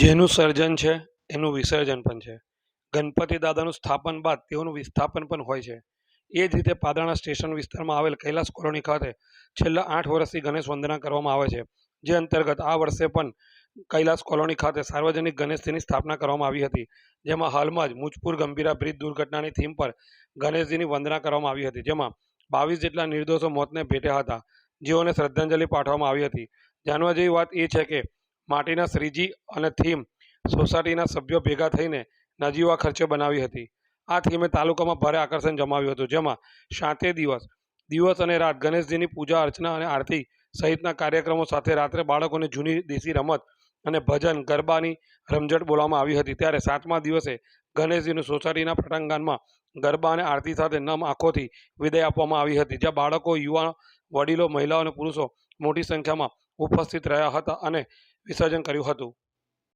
જેનું સર્જન છે, એનું વિસર્જન પણ છે. ગણપતિ દાદાનું સ્થાપન બાદ તેઓનું વિસ્થાપન પણ હોય છે. એ જ રીતે પાદરાના સ્ટેશન વિસ્તારમાં આવેલ કૈલાસ કોલોની ખાતે છેલ્લા આઠ વર્ષથી ગણેશ વંદના કરવામાં આવે છે. જે અંતર્ગત આ વર્ષે પણ કૈલાસ કોલોની ખાતે સાર્વજનિક ગણેશજીની સ્થાપના કરવામાં આવી હતી. જેમાં હાલમાં જ મુજપુર ગંભીરા બ્રિજ દુર્ઘટનાની થીમ પર ગણેશજીની વંદના કરવામાં આવી હતી. જેમાં બાવીસ જેટલા નિર્દોષો મોતને ભેટ્યા હતા. જેઓને શ્રદ્ધાંજલિ પાઠવવામાં આવી હતી. જાણવા જેવી વાત એ છે કે માટીના શ્રીજી અને થીમ સોસાયટીના સભ્યો ભેગા થઈને નજીવા ખર્ચે બનાવી હતી. આ થીમે તાલુકામાં ભારે આકર્ષણ જમાવ્યું હતું, જેમાં સાતે દિવસ દિવસ અને રાત ગણેશજીની પૂજા અર્ચના અને આરતી સહિતના કાર્યક્રમો સાથે રાત્રે બાળકોને જૂની દેશી રમત અને ભજન, ગરબાની રમઝટ બોલવામાં આવી હતી. ત્યારે સાતમા દિવસે ગણેશજીનું સોસાયટીના પટાંગણમાં ગરબા અને આરતી સાથે નમ આંખોથી વિદાય આપવામાં આવી હતી, જ્યાં બાળકો, યુવાનો, વડીલો, મહિલાઓ અને પુરુષો મોટી સંખ્યામાં ઉપસ્થિત રહ્યા હતા અને વિસર્જન કર્યું હતું.